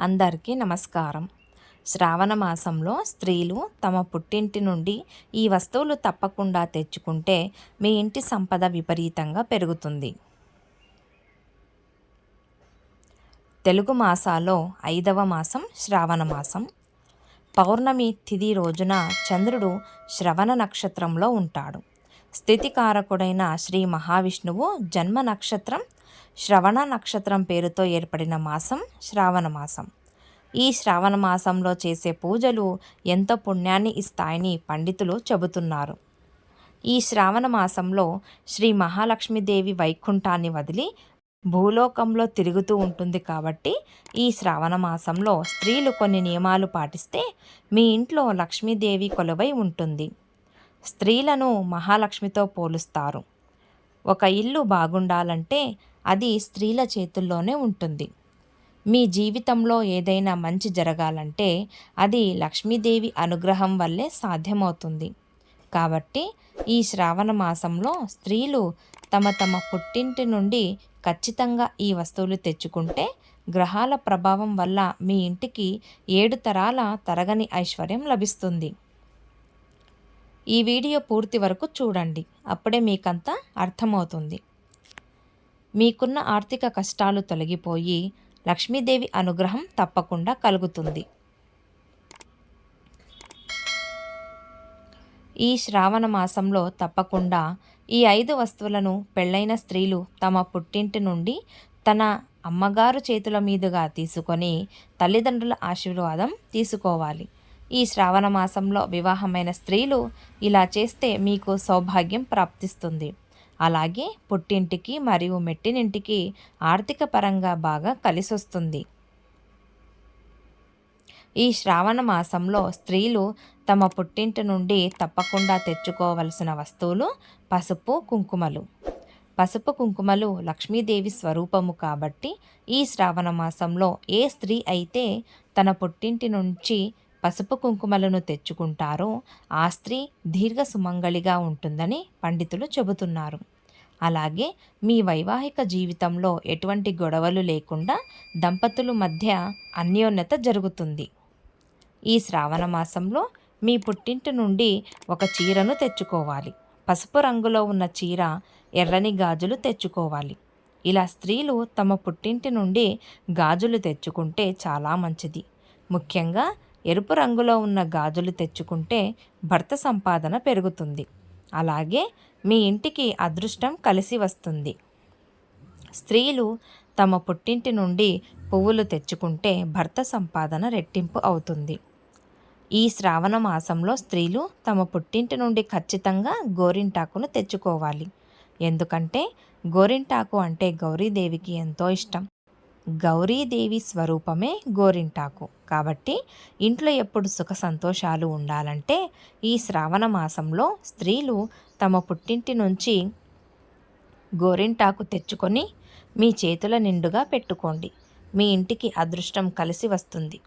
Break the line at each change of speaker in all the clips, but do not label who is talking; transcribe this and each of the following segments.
అందరికీ నమస్కారం. శ్రావణ మాసంలో స్త్రీలు తమ పుట్టింటి నుండి ఈ వస్తువులు తప్పకుండా తెచ్చుకుంటే మీ ఇంటి సంపద విపరీతంగా పెరుగుతుంది. తెలుగు మాసాలో ఐదవ మాసం శ్రావణ మాసం. పౌర్ణమి తిథి రోజున చంద్రుడు శ్రవణ నక్షత్రంలో ఉంటాడు. స్థితికారకుడైన శ్రీ మహావిష్ణువు జన్మ నక్షత్రం శ్రవణ నక్షత్రం పేరుతో ఏర్పడిన మాసం శ్రావణ మాసం. ఈ శ్రావణ మాసంలో చేసే పూజలు ఎంతో పుణ్యాన్ని ఇస్తాయని పండితులు చెబుతున్నారు. ఈ శ్రావణ మాసంలో శ్రీ మహాలక్ష్మీదేవి వైకుంఠాన్ని వదిలి భూలోకంలో తిరుగుతూ ఉంటుంది కాబట్టి ఈ శ్రావణ మాసంలో స్త్రీలు కొన్ని నియమాలు పాటిస్తే మీ ఇంట్లో లక్ష్మీదేవి కొలువై ఉంటుంది. స్త్రీలను మహాలక్ష్మితో పోలుస్తారు. ఒక ఇల్లు బాగుండాలంటే అది స్త్రీల చేతుల్లోనే ఉంటుంది. మీ జీవితంలో ఏదైనా మంచి జరగాలంటే అది లక్ష్మీదేవి అనుగ్రహం వల్లే సాధ్యమవుతుంది. కాబట్టి ఈ శ్రావణ మాసంలో స్త్రీలు తమ తమ పుట్టింటి నుండి ఖచ్చితంగా ఈ వస్తువులు తెచ్చుకుంటే గ్రహాల ప్రభావం వల్ల మీ ఇంటికి ఏడు తరాల తరగని ఐశ్వర్యం లభిస్తుంది. ఈ వీడియో పూర్తి వరకు చూడండి. అప్పుడే మీకంతా అర్థమవుతుంది. మీకున్న ఆర్థిక కష్టాలు తొలగిపోయి లక్ష్మీదేవి అనుగ్రహం తప్పకుండా కలుగుతుంది. ఈ శ్రావణ మాసంలో తప్పకుండా ఈ ఐదు వస్తువులను పెళ్ళైన స్త్రీలు తమ పుట్టింటి నుండి తన అమ్మగారు చేతుల మీదుగా తీసుకొని తల్లిదండ్రుల ఆశీర్వాదం తీసుకోవాలి. ఈ శ్రావణ మాసంలో వివాహమైన స్త్రీలు ఇలా చేస్తే మీకు సౌభాగ్యం ప్రాప్తిస్తుంది. అలాగే పుట్టింటికి మరియు మెట్టినింటికి ఆర్థిక పరంగా బాగా కలిసొస్తుంది. ఈ శ్రావణ మాసంలో స్త్రీలు తమ పుట్టింటి నుండి తప్పకుండా తెచ్చుకోవలసిన వస్తువులు పసుపు కుంకుమలు. పసుపు కుంకుమలు లక్ష్మీదేవి స్వరూపము కాబట్టి ఈ శ్రావణ మాసంలో ఏ స్త్రీ అయితే తన పుట్టింటి నుంచి పసుపు కుంకుమలను తెచ్చుకుంటారో ఆ స్త్రీ దీర్ఘ సుమంగళిగా ఉంటుందని పండితులు చెబుతున్నారు. అలాగే మీ వైవాహిక జీవితంలో ఎటువంటి గొడవలు లేకుండా దంపతుల మధ్య అన్యోన్యత జరుగుతుంది. ఈ శ్రావణ మాసంలో మీ పుట్టింటి నుండి ఒక చీరను తెచ్చుకోవాలి. పసుపు రంగులో ఉన్న చీర ఎర్రని గాజులు తెచ్చుకోవాలి. ఇలా స్త్రీలు తమ పుట్టింటి నుండి గాజులు తెచ్చుకుంటే చాలా మంచిది. ముఖ్యంగా ఎరుపు రంగులో ఉన్న గాజులు తెచ్చుకుంటే భర్త సంపాదన పెరుగుతుంది. అలాగే మీ ఇంటికి అదృష్టం కలిసి వస్తుంది. స్త్రీలు తమ పుట్టింటి నుండి పువ్వులు తెచ్చుకుంటే భర్త సంపాదన రెట్టింపు అవుతుంది. ఈ శ్రావణ మాసంలో స్త్రీలు తమ పుట్టింటి నుండి ఖచ్చితంగా గోరింటాకును తెచ్చుకోవాలి. ఎందుకంటే గోరింటాకు అంటే గౌరీదేవికి ఎంతో ఇష్టం. గౌరీదేవి స్వరూపమే గోరింటాకు. కాబట్టి ఇంట్లో ఎప్పుడు సుఖ సంతోషాలు ఉండాలంటే ఈ శ్రావణ మాసంలో స్త్రీలు తమ పుట్టింటి నుంచి గోరింటాకు తెచ్చుకొని మీ చేతుల నిండుగా పెట్టుకోండి. మీ ఇంటికి అదృష్టం కలిసి వస్తుంది.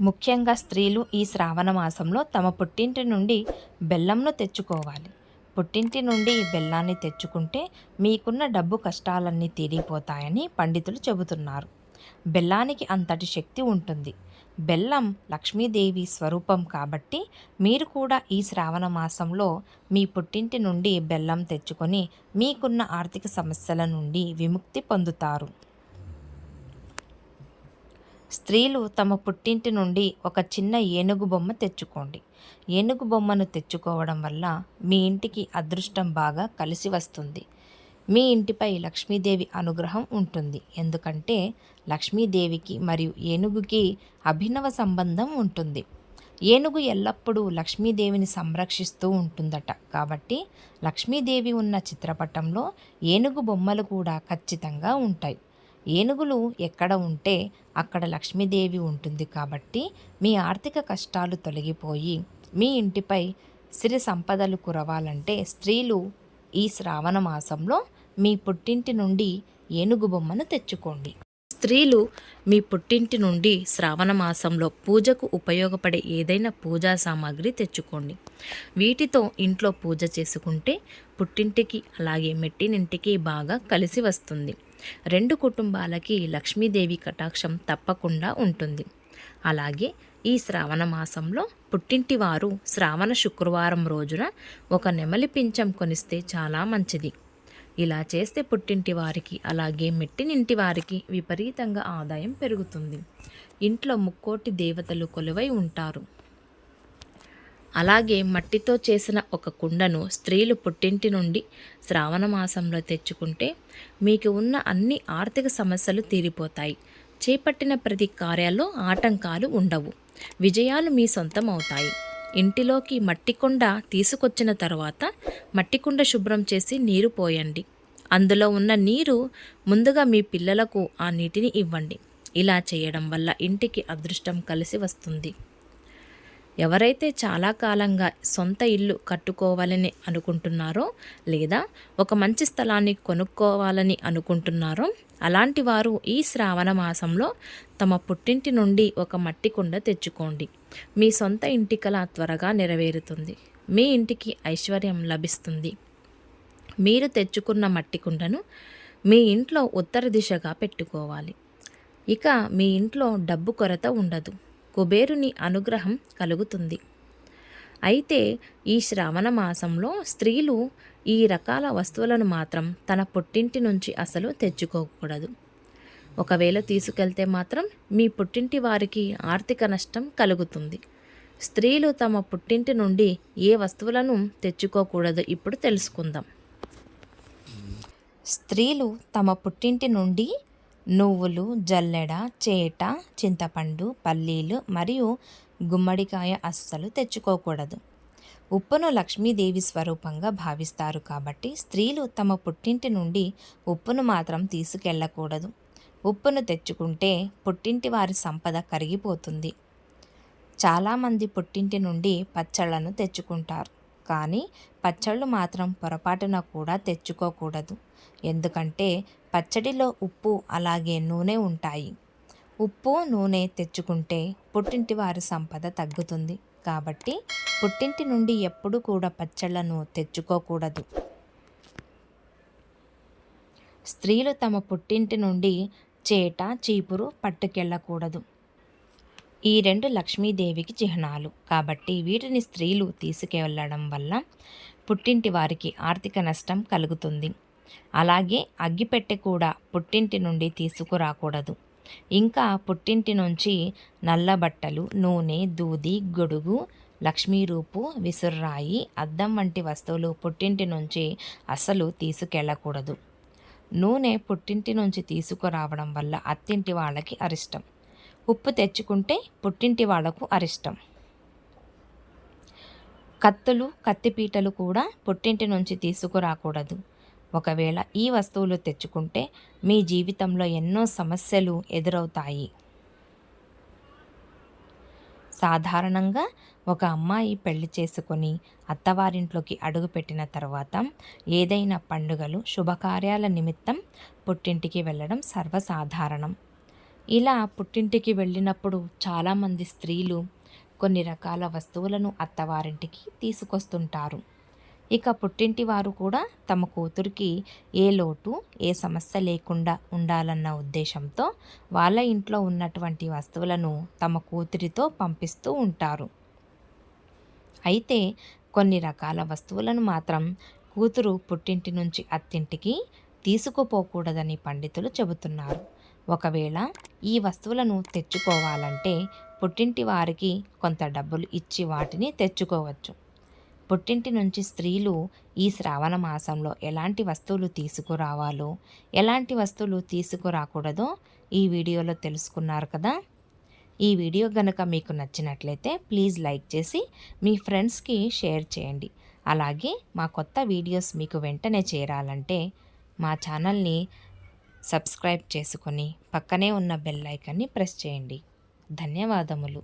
ముఖ్యంగా స్త్రీలు ఈ శ్రావణ మాసంలో తమ పుట్టింటి నుండి బెల్లంను తెచ్చుకోవాలి. పుట్టింటి నుండి బెల్లాన్ని తెచ్చుకుంటే మీకున్న డబ్బు కష్టాలన్నీ తీరిపోతాయని పండితులు చెబుతున్నారు. బెల్లానికి అంతటి శక్తి ఉంటుంది. బెల్లం లక్ష్మీదేవి స్వరూపం కాబట్టి మీరు కూడా ఈ శ్రావణ మాసంలో మీ పుట్టింటి నుండి బెల్లం తెచ్చుకొని మీకున్న ఆర్థిక సమస్యల నుండి విముక్తి పొందుతారు. స్త్రీలు తమ పుట్టింటి నుండి ఒక చిన్న ఏనుగు బొమ్మ తెచ్చుకోండి. ఏనుగు బొమ్మను తెచ్చుకోవడం వల్ల మీ ఇంటికి అదృష్టం బాగా కలిసి వస్తుంది. మీ ఇంటిపై లక్ష్మీదేవి అనుగ్రహం ఉంటుంది. ఎందుకంటే లక్ష్మీదేవికి మరియు ఏనుగుకి అభినవ సంబంధం ఉంటుంది. ఏనుగు ఎల్లప్పుడూ లక్ష్మీదేవిని సంరక్షిస్తూ ఉంటుందట. కాబట్టి లక్ష్మీదేవి ఉన్న చిత్రపటంలో ఏనుగు బొమ్మలు కూడా ఖచ్చితంగా ఉంటాయి. ఏనుగులు ఎక్కడ ఉంటే అక్కడ లక్ష్మీదేవి ఉంటుంది కాబట్టి మీ ఆర్థిక కష్టాలు తొలగిపోయి మీ ఇంటిపై సిరి సంపదలు కురవాలంటే స్త్రీలు ఈ శ్రావణ మాసంలో మీ పుట్టింటి నుండి ఏనుగు బొమ్మను తెచ్చుకోండి. స్త్రీలు మీ పుట్టింటి నుండి శ్రావణ మాసంలో పూజకు ఉపయోగపడే ఏదైనా పూజా సామాగ్రి తెచ్చుకోండి. వీటితో ఇంట్లో పూజ చేసుకుంటే పుట్టింటికి అలాగే మెట్టినింటికి బాగా కలిసి వస్తుంది. రెండు కుటుంబాలకి లక్ష్మీదేవి కటాక్షం తప్పకుండా ఉంటుంది. అలాగే ఈ శ్రావణ మాసంలో పుట్టింటి వారు శ్రావణ శుక్రవారం రోజున ఒక నెమలి పింఛం కొనిస్తే చాలా మంచిది. ఇలా చేస్తే పుట్టింటి వారికి అలాగే మెట్టినింటి వారికి విపరీతంగా ఆదాయం పెరుగుతుంది. ఇంట్లో ముక్కోటి దేవతలు కొలువై ఉంటారు. అలాగే మట్టితో చేసిన ఒక కుండను స్త్రీలు పుట్టింటి నుండి శ్రావణ మాసంలో తెచ్చుకుంటే మీకు ఉన్న అన్ని ఆర్థిక సమస్యలు తీరిపోతాయి. చేపట్టిన ప్రతి కార్యాల్లో ఆటంకాలు ఉండవు. విజయాలు మీ సొంతం అవుతాయి ఇంటిలోకి మట్టి కుండ తీసుకొచ్చిన తర్వాత మట్టి కుండ శుభ్రం చేసి నీరు పోయండి. అందులో ఉన్న నీరు ముందుగా మీ పిల్లలకు ఆ నీటిని ఇవ్వండి. ఇలా చేయడం వల్ల ఇంటికి అదృష్టం కలిసి వస్తుంది. ఎవరైతే చాలా కాలంగా సొంత ఇల్లు కట్టుకోవాలని అనుకుంటున్నారో లేదా ఒక మంచి స్థలాన్ని కొనుక్కోవాలని అనుకుంటున్నారో అలాంటి వారు ఈ శ్రావణ మాసంలో తమ పుట్టింటి నుండి ఒక మట్టి కుండ తెచ్చుకోండి. మీ సొంత ఇంటి కళ త్వరగా నెరవేరుతుంది. మీ ఇంటికి ఐశ్వర్యం లభిస్తుంది. మీరు తెచ్చుకున్న మట్టి కుండను మీ ఇంట్లో ఉత్తర దిశగా పెట్టుకోవాలి. ఇక మీ ఇంట్లో డబ్బు కొరత ఉండదు. కుబేరుని అనుగ్రహం కలుగుతుంది. అయితే ఈ శ్రావణ మాసంలో స్త్రీలు ఈ రకాల వస్తువులను మాత్రం తన పుట్టింటి నుంచి అసలు తెచ్చుకోకూడదు. ఒకవేళ తీసుకెళ్తే మాత్రం మీ పుట్టింటి వారికి ఆర్థిక నష్టం కలుగుతుంది. స్త్రీలు తమ పుట్టింటి నుండి ఏ వస్తువులను తెచ్చుకోకూడదు ఇప్పుడు తెలుసుకుందాం. స్త్రీలు తమ పుట్టింటి నుండి నువ్వులు జల్లెడ చేట చింతపండు పల్లీలు మరియు గుమ్మడికాయ అస్సలు తెచ్చుకోకూడదు. ఉప్పును లక్ష్మీదేవి స్వరూపంగా భావిస్తారు కాబట్టి స్త్రీలు తమ పుట్టింటి నుండి ఉప్పును మాత్రం తీసుకెళ్ళకూడదు ఉప్పును తెచ్చుకుంటే పుట్టింటి వారి సంపద కరిగిపోతుంది. చాలామంది పుట్టింటి నుండి పచ్చళ్ళను తెచ్చుకుంటారు. కానీ పచ్చళ్ళు మాత్రం పొరపాటున కూడా తెచ్చుకోకూడదు. ఎందుకంటే పచ్చడిలో ఉప్పు అలాగే నూనె ఉంటాయి. ఉప్పు నూనె తెచ్చుకుంటే పుట్టింటి వారి సంపద తగ్గుతుంది. కాబట్టి పుట్టింటి నుండి ఎప్పుడు కూడా పచ్చళ్ళను తెచ్చుకోకూడదు. స్త్రీలు తమ పుట్టింటి నుండి చేట చీపురు పట్టుకెళ్ళకూడదు. ఈ రెండు లక్ష్మీదేవికి చిహ్నాలు. కాబట్టి వీటిని స్త్రీలు తీసుకెళ్ళడం వల్ల పుట్టింటి వారికి ఆర్థిక నష్టం కలుగుతుంది. అలాగే అగ్గిపెట్టె కూడా పుట్టింటి నుండి తీసుకురాకూడదు. ఇంకా పుట్టింటి నుంచి నల్ల బట్టలు నూనె దూది గొడుగు లక్ష్మీరూపు విసుర్రాయి అద్దం వంటి వస్తువులు పుట్టింటి నుంచి అసలు తీసుకెళ్ళకూడదు నూనె పుట్టింటి నుంచి తీసుకురావడం వల్ల అత్తింటి వాళ్ళకి అరిష్టం. ఉప్పు తెచ్చుకుంటే పుట్టింటి వాళ్ళకు అరిష్టం. కత్తులు కత్తిపీటలు కూడా పుట్టింటి నుంచి తీసుకురాకూడదు. ఒకవేళ ఈ వస్తువులు తెచ్చుకుంటే మీ జీవితంలో ఎన్నో సమస్యలు ఎదురవుతాయి. సాధారణంగా ఒక అమ్మాయి పెళ్ళి చేసుకొని అత్తవారింట్లోకి అడుగుపెట్టిన తర్వాత ఏదైనా పండుగలు శుభకార్యాల నిమిత్తం పుట్టింటికి వెళ్ళడం సర్వసాధారణం. ఇలా పుట్టింటికి వెళ్ళినప్పుడు చాలామంది స్త్రీలు కొన్ని రకాల వస్తువులను అత్తవారింటికి తీసుకొస్తుంటారు. ఇక పుట్టింటి వారు కూడా తమ కూతురికి ఏ లోటు ఏ సమస్య లేకుండా ఉండాలన్న ఉద్దేశంతో వాళ్ళ ఇంట్లో ఉన్నటువంటి వస్తువులను తమ కూతురితో పంపిస్తూ ఉంటారు. అయితే కొన్ని రకాల వస్తువులను మాత్రం కూతురు పుట్టింటి నుంచి అత్తింటికి తీసుకుపోకూడదని పండితులు చెబుతున్నారు. ఒకవేళ ఈ వస్తువులను తెచ్చుకోవాలంటే పుట్టింటి వారికి కొంత డబ్బులు ఇచ్చి వాటిని తెచ్చుకోవచ్చు. పుట్టింటి నుంచి స్త్రీలు ఈ శ్రావణ మాసంలో ఎలాంటి వస్తువులు తీసుకురావాలో ఎలాంటి వస్తువులు తీసుకురాకూడదో ఈ వీడియోలో తెలుసుకున్నారు కదా. ఈ వీడియో కనుక మీకు నచ్చినట్లయితే ప్లీజ్ లైక్ చేసి మీ ఫ్రెండ్స్కి షేర్ చేయండి. అలాగే మా కొత్త వీడియోస్ మీకు వెంటనే చేరాలంటే మా ఛానల్ని సబ్స్క్రైబ్ చేసుకొని పక్కనే ఉన్న బెల్ ఐకాన్ని ప్రెస్ చేయండి. ధన్యవాదములు.